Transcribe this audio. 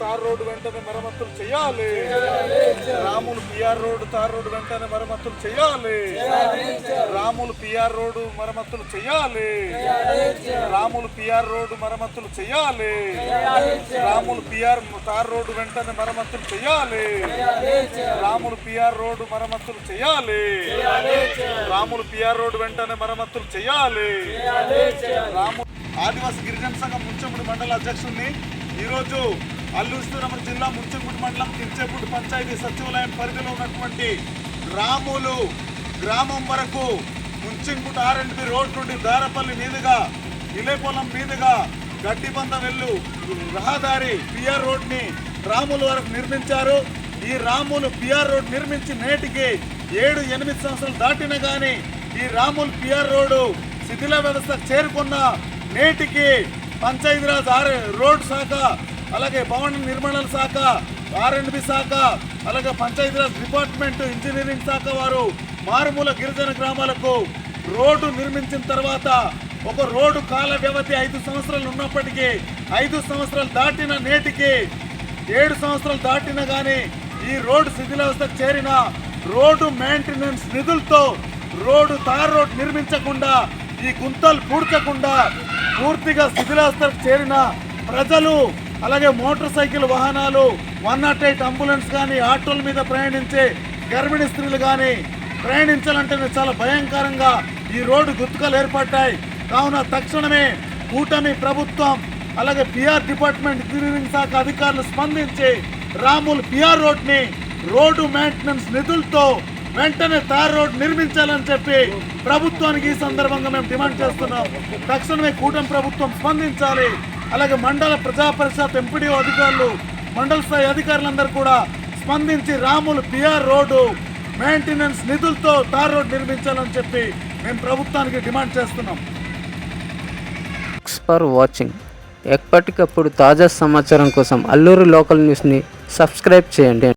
తార్ road వెంటనే మరమ్మతులు చేయాలి. Ramulu PR road tar road వెంటనే మరమ్మతులు చేయాలి. రాములు పిఆర్ రోడ్డు మరమ్మతులు చేయాలి. రాములు పిఆర్ రోడ్డు మరమ్మతులు చేయాలి. రాములు పిఆర్ తార్ రోడ్డు వెంటనే మరమ్మతులు చేయాలి. రాములు పిఆర్ రోడ్డు మరమ్మతులు చేయాలి. రాములు పిఆర్ రోడ్డు వెంటనే మరమ్మతులు చేయాలి. రాము ఆదివాసీ గిరిజన సంఘం ముంచంగుడి మండల అధ్యక్షుడిని ఈరోజు అల్లూరు జిల్లా ముంచంగుడి మండలం కించేపూడి పంచాయతీ సచివాలయం పరిధిలో ఉన్నటువంటి రాములు గ్రామం వరకు Munchingput R and B road నుండి దారపల్లి మీదుగా ఇలేపొలం మీదుగా గడ్డిబంద వెళ్ళు రహదారి పిఆర్ రోడ్ని రాములు రాముల వరకు నిర్మించారు. ఈ రాములు పిఆర్ రోడ్ నిర్మించి నేటికి ఏడు ఎనిమిది సంవత్సరాలు దాటిన కానీ ఈ రాములు పిఆర్ రోడ్డు శిథిల వ్యవస్థ చేరుకున్న నేటికి పంచాయతీరాజ్ ఆర్ రోడ్ శాఖ అలాగే భవన నిర్మాణాల శాఖ ఆర్ఎండ్బి శాఖ అలాగే పంచాయతీరాజ్ డిపార్ట్మెంట్ ఇంజనీరింగ్ శాఖ వారు మారుమూల గిరిజన గ్రామాలకు రోడ్డు నిర్మించిన తర్వాత ఒక రోడ్డు కాల వ్యవధి ఐదు సంవత్సరాలు ఉన్నప్పటికీ ఐదు సంవత్సరాలు దాటిన నేటికి ఏడు సంవత్సరాలు దాటిన కానీ ఈ రోడ్డు శిథిలావస్థకు చేరిన రోడ్డు మెయింటెనెన్స్ నిధులతో రోడ్డు తార్ రోడ్ నిర్మించకుండా ఈ గుంతలు పూడ్చకుండా పూర్తిగా శిథిలావస్థకు చేరిన ప్రజలు అలాగే మోటార్ సైకిల్ వాహనాలు వన్ నాట్ ఎయిట్ అంబులెన్స్ కానీ ఆటోల మీద ప్రయాణించే గర్భిణీ స్త్రీలు కానీ ప్రయాణించాలంటేనే చాలా భయంకరంగా ఈ రోడ్డు గుర్తుకలు ఏర్పడ్డాయి. కావున తక్షణమే కూటమి ప్రభుత్వం అలాగే పిఆర్ డిపార్ట్మెంట్ ఇంజనీరింగ్ శాఖ అధికారులు స్పందించి రాముల్ పిఆర్ రోడ్ని రోడ్డు మెయింటెనెన్స్ నిధులతో వెంటనే తార్ రోడ్ నిర్మించాలని చెప్పి ప్రభుత్వానికి ఈ సందర్భంగా మేము డిమాండ్ చేస్తున్నాం. తక్షణమే కూటమి ప్రభుత్వం స్పందించాలి. అలాగే మండల ప్రజా పరిషత్ ఎంపీడీఓ అధికారులు మండల స్థాయి అధికారులందరూ కూడా స్పందించి రాములు పిఆర్ రోడ్డు మెయింటెనెన్స్ నిధులతో తార్ రోడ్ నిర్మించాలని చెప్పి మేము ప్రభుత్వానికి డిమాండ్ చేస్తున్నాం. ఫర్ వాచింగ్ ఎప్పటికప్పుడు తాజా సమాచారం కోసం అల్లూరు లోకల్ న్యూస్ని సబ్స్క్రైబ్ చేయండి.